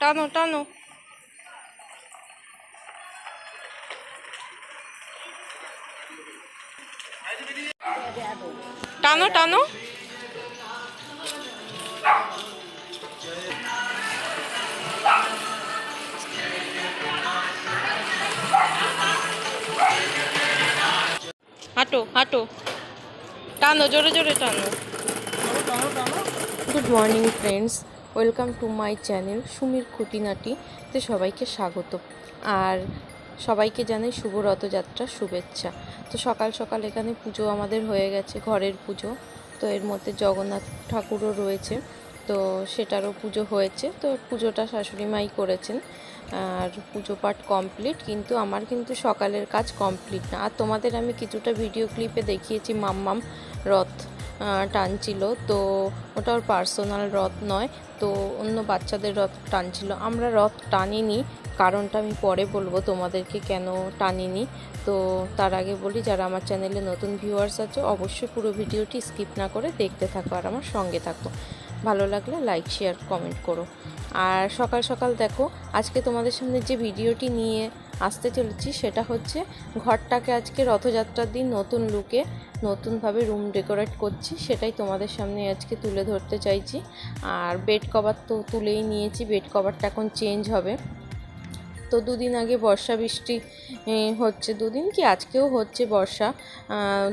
টানো টানো। টানো টানো। হাঁটো হাঁটো। টানো জোরে জোরে টানো। Good morning friends, welcome to my channel সুমির খুঁটিনাটিতে সবাইকে স্বাগত। আর সবাইকে জানাই শুভ রথযাত্রার শুভেচ্ছা। তো সকাল সকাল এখানে পুজো আমাদের হয়ে গেছে, ঘরের পুজো। তো এর মধ্যে জগন্নাথ ঠাকুরও রয়েছে। তো সেটারও পুজো হয়েছে। তো পুজোটা শাশুড়ি মাই করেছেন। আর পুজো পাঠ কমপ্লিট, কিন্তু আমার কিন্তু সকালের কাজ কমপ্লিট না। আর তোমাদের আমি কিছুটা ভিডিও ক্লিপে দেখিয়েছি মাম্মাম রথ। টানছিল। তো ওটা ওর পার্সোনাল রথ নয়, তো অন্য বাচ্চাদের রথ টানছিল। আমরা রথ টানিনি, কারণটা আমি পরে বলব তোমাদেরকে কেন টানিনি। তো তার আগে বলি, যারা আমার চ্যানেলে নতুন ভিউয়ার্স আছে, অবশ্যই পুরো ভিডিওটি স্কিপ না করে দেখতে থাকো আর আমার সঙ্গে থাকো। ভালো লাগলে লাইক শেয়ার কমেন্ট করো। আর সকাল সকাল দেখো, আজকে তোমাদের সামনে যে ভিডিওটি নিয়ে আসতে চলেছি, সেটা হচ্ছে ঘরটাকে আজকে রথযাত্রার দিন নতুন লুকে নতুনভাবে রুম ডেকোরেট করছি, সেটাই তোমাদের সামনে আজকে তুলে ধরতে চাইছি। আর বেড কভার তো তুলেই নিয়েছি বেড কভারটা এখন চেঞ্জ হবে। তো দুদিন আগে বর্ষা বৃষ্টি হচ্ছে। দুদিন কি আজকেও হচ্ছে বর্ষা।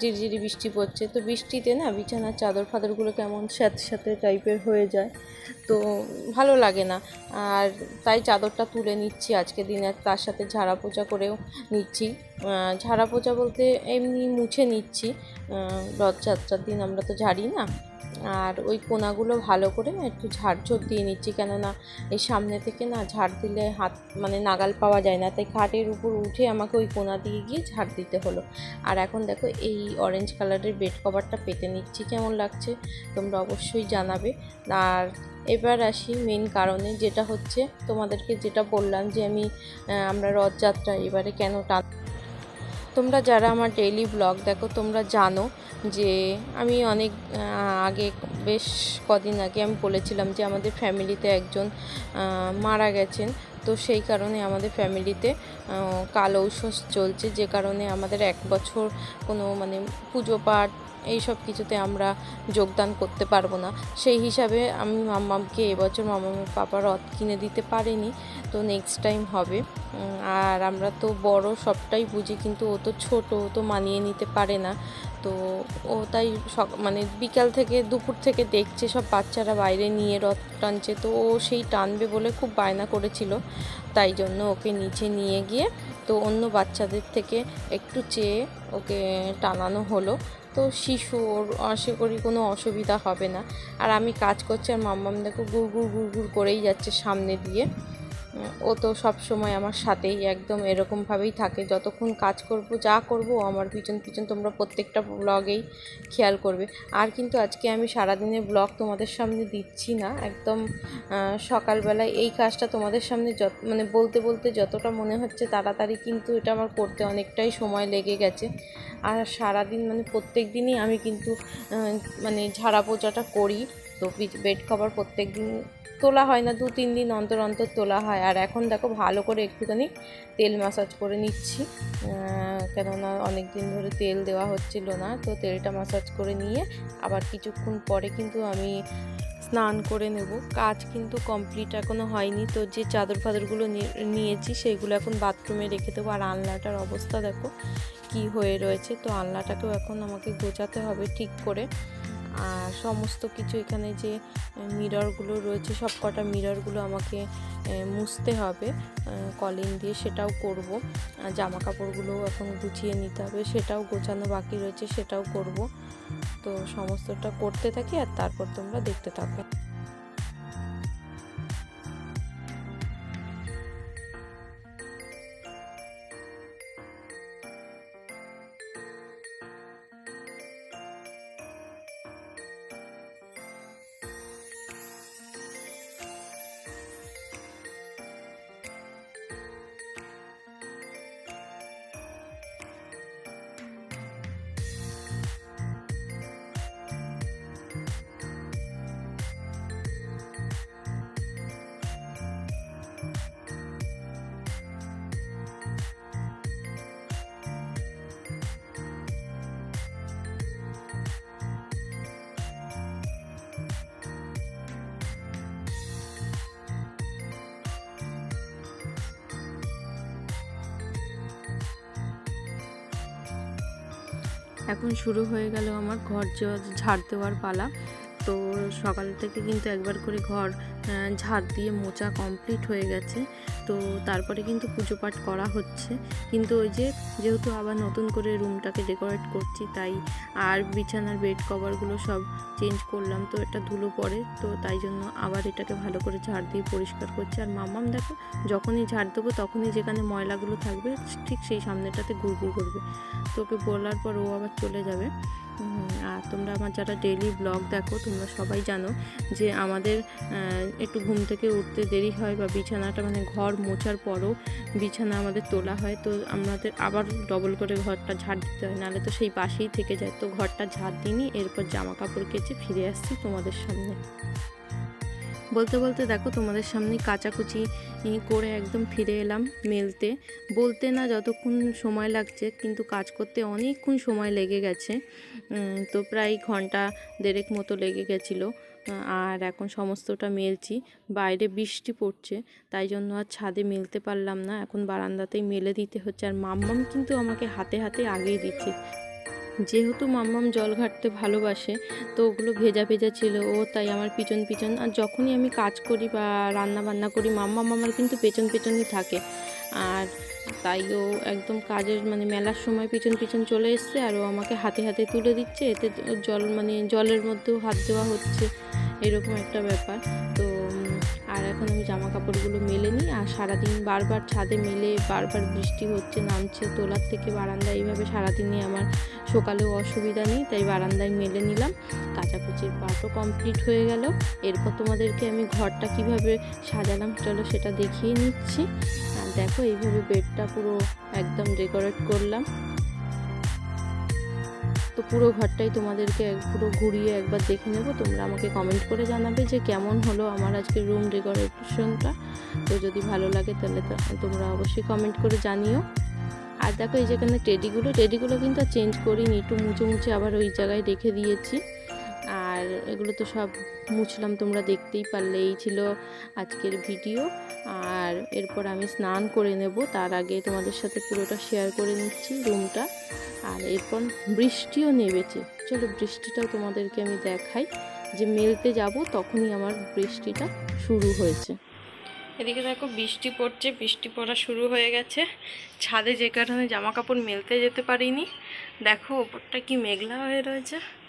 ঝিরিঝিরি বৃষ্টি পড়ছে। তো বৃষ্টিতে না বিছানার চাদর ফাদরগুলো কেমন স্যাঁতে স্যাঁতে টাইপের হয়ে যায়। তো ভালো লাগে না। আর তাই চাদরটা তুলে নিচ্ছি আজকে দিনে। তার সাথে ঝাড়া পোছা করেও নিচ্ছি। ঝাড়া পোছা বলতে এমনি মুছে নিচ্ছি। রথযাত্রার দিন আমরা তো ঝাড়ি না। আর ওই কোনাগুলো ভালো করে একটু ঝাড়ঝোড় দিয়ে নিচ্ছি। কেননা এই সামনে থেকে না ঝাড় দিলে হাত মানে নাগাল পাওয়া যায় না। তাই খাটের উপর উঠে আমাকে ওই কোনা দিয়ে গিয়ে ঝাড় দিতে হলো। আর এখন দেখো এই অরেঞ্জ কালারের বেড কভারটা পেতে নিচ্ছি। কেমন লাগছে তোমরা অবশ্যই জানাবে। আর এবার আসি মেন কারণে যেটা হচ্ছে তোমাদেরকে যেটা বললাম যে আমি আমরা রথযাত্রা এবারে কেন টান তোমরা যারা আমার ডেইলি ব্লগ দেখো, তোমরা জানো যে আমি অনেক আগে বেশ কদিন আগে আমি বলেছিলাম যে আমাদের ফ্যামিলিতে একজন মারা গেছেন। তো সেই কারণে আমাদের ফ্যামিলিতে কালো ঔষধ চলছে। যে কারণে আমাদের এক বছর কোনো মানে পুজো পাঠ এইসব কিছুতে আমরা যোগদান করতে পারব না। সেই হিসাবে আমি মাম্মামকে এবছর মামামের পাপা রথ কিনে দিতে পারেনি, তো নেক্সট টাইম হবে। আর আমরা তো বড় সবটাই বুঝি, কিন্তু ও তো ছোট, ও তো মানিয়ে নিতে পারে না। তো ও তাই মানে বিকাল থেকে দুপুর থেকে দেখছে সব বাচ্চারা বাইরে নিয়ে রথ টানছে, তো ও সেই টানবে বলে খুব বায়না করেছিল। তাই জন্য ওকে নিচে নিয়ে গিয়ে তো অন্য বাচ্চাদের থেকে একটু চেয়ে ওকে টানানো হলো। তো শিশু ওর আশা করি কোনো অসুবিধা হবে না। আর আমি কাজ করছি আর মাম্মাম দেখো গুড় গুড় গুড় গুড় করেই যাচ্ছে সামনে দিয়ে। ও তো সব সময় আমার সাথেই একদম এরকমভাবেই থাকে। যতক্ষণ কাজ করব, যা করব আমার পিছন পিছন তোমরা প্রত্যেকটা ব্লগেই খেয়াল করবে। আর কিন্তু আজকে আমি সারাদিনের ব্লগ তোমাদের সামনে দিচ্ছি না। একদম সকালবেলায় এই কাজটা তোমাদের সামনে যত মানে বলতে বলতে যতটা মনে হচ্ছে তাড়াতাড়ি কিন্তু এটা আমার করতে অনেকটাই সময় লেগে গেছে। আর সারাদিন মানে প্রত্যেক দিনই আমি কিন্তু মানে ঝাড়া পোছাটা করি। তো বেড কভার প্রত্যেক দিন তোলা হয় না দু তিন দিন অন্তর অন্তর তোলা হয়। আর এখন দেখো ভালো করে একটুখানি তেল ম্যাসাজ করে নিচ্ছি। কেননা অনেক দিন ধরে তেল দেওয়া হচ্ছিল না, তো তেলটা ম্যাসাজ করে নিয়ে আবার কিছুক্ষণ পরে কিন্তু আমি স্নান করে নেব। কাজ কিন্তু কমপ্লিট এখনও হয়নি, তো যে চাদর ফাদরগুলো নিয়ে- নিয়েছি সেগুলো এখন বাথরুমে রেখে দেবো। আর আলনাটার অবস্থা দেখো কি হয়ে রয়েছে, তো আলনাটাকেও এখন আমাকে গোছাতে হবে ঠিক করে। আর সমস্ত কিছু এখানে যে মিররগুলো রয়েছে সব কটা মিররগুলো আমাকে মুছতে হবে কলিং দিয়ে সেটাও করব। আর জামা কাপড়গুলোও এখন গুছিয়ে নিতে হবে, সেটাও গোছানো বাকি রয়েছে, সেটাও করব। তো সমস্তটা করতে থাকি আর তারপর তোমরা দেখতে থাকো। এখন শুরু হয়ে গেল আমার ঘর ঝাড় দেওয়ার পালা। তো সকাল থেকে কিন্তু একবার করে ঘর ঝাড় দিয়ে মোচা কমপ্লিট হয়ে গেছে। তো তারপরে কিন্তু পুজো পাঠ করা হচ্ছে। কিন্তু ওই যে যেহেতু আবার নতুন করে রুমটাকে ডেকোরেট করছি, তাই আর বিছানার বেড কভারগুলো সব চেঞ্জ করলাম। তো এটা ধুলো পড়ে, তো তাই জন্য আবার এটাকে ভালো করে ঝাড় দিয়ে পরিষ্কার করছি। আর মামাম দেখো, যখনই ঝাড় দেবো তখনই যেখানে ময়লাগুলো থাকবে, ঠিক সেই সামনেটাতে গুড়গুড় করবে। তো ওকে বলার পর ও আবার চলে যাবে। আর তোমরা আমার যারা ডেলি ব্লগ দেখো, তোমরা সবাই জানো যে আমাদের একটু ঘুম থেকে উঠতে দেরি হয় বা বিছানাটা মানে ঘর মোছার পরও বিছানা আমাদের তোলা হয়। তো আমাদের আবার ডবল করে ঘরটা ঝাড় দিতে হয়, নাহলে তো সেই পাশেই থেকে যায়। তো ঘরটা ঝাড় দিইনি, এরপর জামা কাপড় কেচে ফিরে আসছি তোমাদের সামনে। বলতে বলতে দেখো তোমাদের সামনে কাচাকুচি করে একদম ফিরে এলাম মেলতে। বলতে না যতক্ষণ সময় লাগছে, কিন্তু কাজ করতে অনেকক্ষণ সময় লেগে গেছে। তো প্রায় ঘণ্টা দেড়েক মতো লেগে গেছিল। আর এখন সমস্তটা মেলছি। বাইরে বৃষ্টি পড়ছে, তাই জন্য আর ছাদে মেলতে পারলাম না। এখন বারান্দাতেই মেলে দিতে হচ্ছে। আর মাম্মাম কিন্তু আমাকে হাতে হাতে আগেই দিচ্ছে। যেহেতু মাম্মাম জল ঘাটতে ভালোবাসে, তো ওগুলো ভেজা ভেজা ছিল, ও তাই আমার পিছন পিছন। আর যখনই আমি কাজ করি বা রান্না বান্না করি, মাম্মাম আমার কিন্তু পেছন পেছনই থাকে। আর তাই ও একদম কাজের মানে মেলার সময় পিছন পিছন চলে এসছে, আর ও আমাকে হাতে হাতে তুলে দিচ্ছে। এতে জল মানে জলের মধ্যেও হাত দেওয়া হচ্ছে। এরকম একটা ব্যাপার। তো এখন আমি জামা কাপড়গুলো মেলে নিই আর সারাদিন বারবার ছাদে মেলে বারবার বৃষ্টি হচ্ছে, নামছে, তোলার থেকে বারান্দা এইভাবে সারাদিনে আমার সকালেও অসুবিধা নেই, তাই বারান্দায় মেলে নিলাম। কাচাকুচির পাটও কমপ্লিট হয়ে গেল। এরপর তোমাদেরকে আমি ঘরটা কীভাবে সাজালাম চলো সেটা দেখিয়ে নিচ্ছি। আর দেখো এইভাবে বেডটা পুরো একদম ডেকোরেট করলাম। তো পুরো ঘরটাই তোমাদেরকে পুরো ঘুরিয়ে একবার দেখে নেব। তোমরা আমাকে কমেন্ট করে জানাবে যে কেমন হলো আমার আজকে রুম ডেকোরেশনটা তো যদি ভালো লাগে তাহলে তোমরা অবশ্যই কমেন্ট করে জানিও। আর দেখো এই যেখানে টেডিগুলো টেডিগুলো কিন্তু চেঞ্জ করিনি, একটু মুছে মুছে আবার ওই জায়গায় রেখে দিয়েছি। আর এগুলো তো সব মুছলাম তোমরা দেখতেই পারলে, এই ছিল আজকের ভিডিও আর এরপর আমি স্নান করে নেব। তার আগে তোমাদের সাথে পুরোটা শেয়ার করে নিচ্ছি রুমটা আর এরপর বৃষ্টিও নেমেছে। চলো বৃষ্টিটাও তোমাদেরকে আমি দেখাই। যে মেলতে যাব তখনই আমার বৃষ্টিটা শুরু হয়েছে। এদিকে দেখো বৃষ্টি পড়ছে, বৃষ্টি পড়া শুরু হয়ে গেছে। ছাদে যে কারণে জামা কাপড় মেলতে যেতে পারিনি। দেখো ওপরটা কি মেঘলা হয়ে রয়েছে।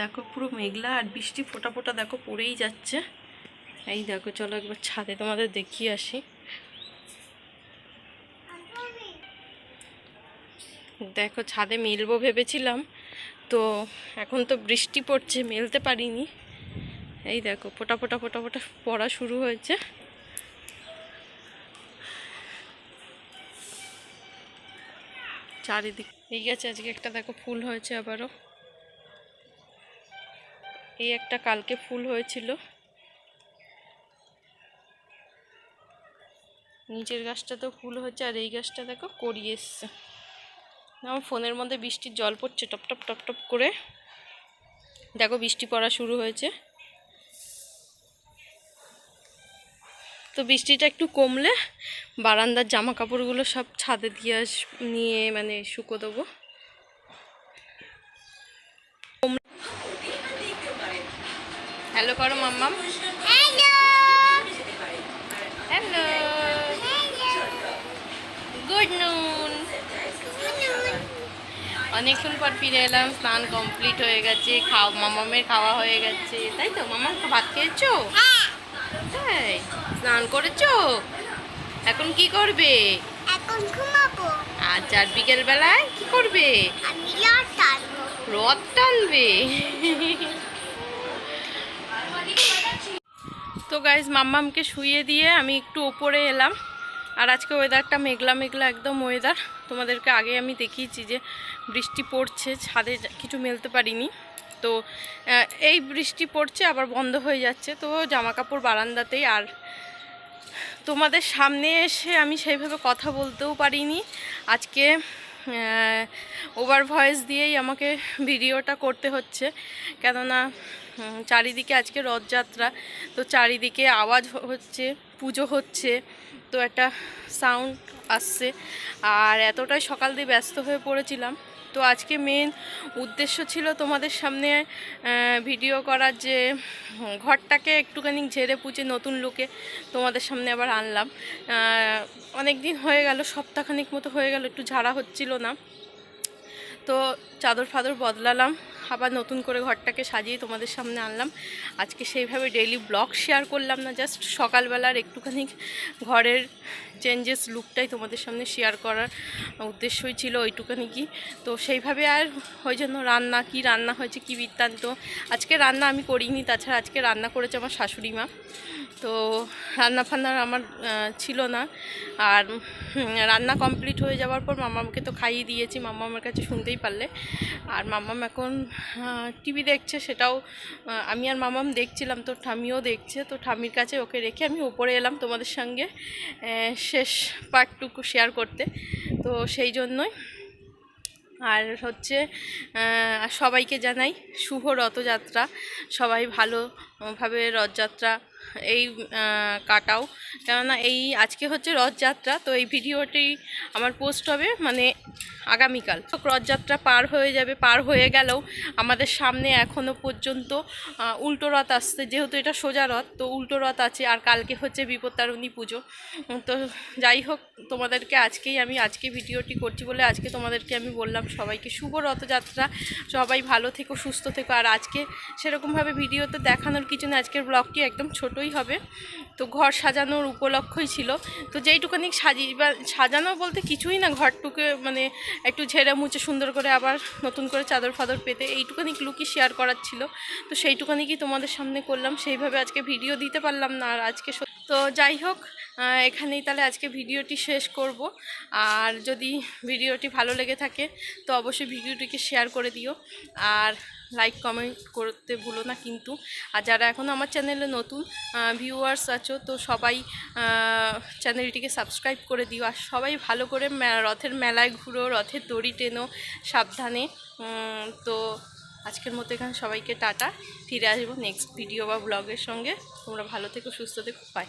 দেখো পুরো মেঘলা আর বৃষ্টি ফোটা ফোটা দেখো পড়েই যাচ্ছে। এই দেখো, চলো একবার ছাদে তোমাদের দেখিয়ে আসি। দেখো, ছাদে মেলবো ভেবেছিলাম, তো এখন তো বৃষ্টি পড়ছে, মেলতে পারিনি। এই দেখো, ফোটা ফোটা ফোটা ফোটা পড়া শুরু হয়েছে। চারিদিক এই গেছে, আজকে একটা দেখো ফুল হয়েছে আবারও। এই একটা কালকে ফুল হয়েছিল। নিচের গাছটা তো ফুল হচ্ছে, আর এই গাছটা দেখো করি এসছে। আমার ফোনের মধ্যে বৃষ্টির জল পড়ছে, টপ টপ টপ টপ করে। দেখো বৃষ্টি পড়া শুরু হয়েছে। তো বৃষ্টিটা একটু কমলে বারান্দার জামা কাপড়গুলো সব ছাদে দিয়ে নিয়ে মানে শুকো দেবো। হ্যালো করো মাম্মাম হ্যালো গুড নুন অনেকক্ষণ পর ফিরে এলাম স্নান কমপ্লিট হয়ে গেছে খাওয়া মামামের খাওয়া হয়ে গেছে। তাই তো মামাম ভাত খেয়েছো? তাই স্নান করেছ? এখন কি করবে? এখন ঘুমাবো। আজ আর বিকেল বেলায় কি করবে? আমি লট টানবো। রথ টানবে? তো গাইজ মাম্মামকে শুয়ে দিয়ে আমি একটু ওপরে এলাম। আর আজকে ওয়েদারটা মেঘলা মেঘলা একদম ওয়েদার তোমাদেরকে আগে আমি দেখিয়েছি যে বৃষ্টি পড়ছে, ছাদে কিছু মেলতে পারিনি। তো এই বৃষ্টি পড়ছে, আবার বন্ধ হয়ে যাচ্ছে। তো জামা কাপড় বারান্দাতেই। আর তোমাদের সামনে এসে আমি সেইভাবে কথা বলতেও পারিনি। আজকে ওভার ভয়েস দিয়েই আমাকে ভিডিওটা করতে হচ্ছে। কেননা চারিদিকে আজকে রথযাত্রা, তো চারিদিকে আওয়াজ হচ্ছে, পুজো হচ্ছে, তো একটা সাউন্ড আসছে। আর এতটাই সকাল দিয়ে ব্যস্ত হয়ে পড়েছিলাম তো আজকে মেন উদ্দেশ্য ছিল তোমাদের সামনে ভিডিও করার যে ঘরটাকে একটুখানি ঝেড়ে পুচে নতুন লোকে তোমাদের সামনে আবার আনলাম। অনেক দিন হয়ে গেল, সপ্তাহখানিক মতো হয়ে গেল, একটু ঝাড়া হচ্ছিল না। তো চাদর ফাদর বদলালাম, আবার নতুন করে ঘরটাকে সাজিয়ে তোমাদের সামনে আনলাম। আজকে সেইভাবে ডেইলি ব্লগ শেয়ার করলাম না জাস্ট সকালবেলার একটুখানি ঘরের চেঞ্জেস লুকটাই তোমাদের সামনে শেয়ার করার উদ্দেশ্যই ছিল ওইটুখানি কি। তো সেইভাবে আর ওই জন্য রান্না, কি রান্না হয়েছে, কি বৃত্তান্ত। আজকে রান্না আমি করিনি, তাছাড়া আজকে রান্না করেছে আমার শাশুড়ি মা। তো রান্না ফান্নার আমার ছিল না। আর রান্না কমপ্লিট হয়ে যাওয়ার পর মামাকে তো খাইয়ে দিয়েছি মামা আমার কাছে শুনতেই পারলে। আর মামাম এখন টিভি দেখছে, সেটাও আমি আর মামাম দেখছিলাম, তো ঠামিও দেখছে। তো ঠামির কাছে ওকে রেখে আমি উপরে এলাম তোমাদের সঙ্গে শেষ পার্টটুকু শেয়ার করতে। তো সেই জন্যই। আর হচ্ছে সবাইকে জানাই শুভ রথযাত্রা। সবাই ভালোভাবে রথযাত্রা এই কাটাও। কেননা এই আজকে হচ্ছে রথযাত্রা, তো এই ভিডিওটি আমার পোস্ট হবে মানে আগামীকাল। রথযাত্রা পার হয়ে যাবে, পার হয়ে গেলেও আমাদের সামনে এখনও পর্যন্ত উল্টো রথ আসছে। যেহেতু এটা সোজা রথ, তো উল্টো রথ আছে আর কালকে হচ্ছে বিপত্তারণী পুজো। তো যাই হোক, তোমাদেরকে আজকেই আমি, আজকে ভিডিওটি করছি বলে আজকে তোমাদেরকে আমি বললাম সবাইকে শুভ রথযাত্রা। সবাই ভালো থেকো, সুস্থ থেকো। আর আজকে সেরকমভাবে ভিডিওতে দেখানোর কিছু না আজকের ব্লগটি একদম ছোটই হবে। তো ঘর সাজানোর উপলক্ষই ছিল। তো যেইটুকানি সাজি, বা সাজানো বলতে কিছুই না, ঘরটুকে মানে একটু ঝেড়ে মুছে সুন্দর করে আবার নতুন করে চাদর ফাদর পেতে এইটুকানি লুকি শেয়ার করার ছিল। তো সেইটুকানি কি তোমাদের সামনে করলাম। সেইভাবে আজকে ভিডিও দিতে পারলাম না আর আজকে তো যাই হোক এখানেই তাহলে আজকে ভিডিওটি শেষ করব। আর যদি ভিডিওটি ভালো লেগে থাকে, তো অবশ্যই ভিডিওটিকে শেয়ার করে দিও। আর লাইক কমেন্ট করতে ভুলো না কিন্তু। আর যারা এখনও আমার চ্যানেলে নতুন ভিউয়ার্স আছো, তো সবাই চ্যানেলটিকে সাবস্ক্রাইব করে দিও। আর সবাই ভালো করে রথের মেলায় ঘুরো, রথের দড়ি টেনো, সাবধানে। তো আজকের মতো এখানে সবাইকে টাটা। ফিরে আসব নেক্সট ভিডিও বা ব্লগের সঙ্গে। তোমরা ভালো থেকো, সুস্থ থেকো বাই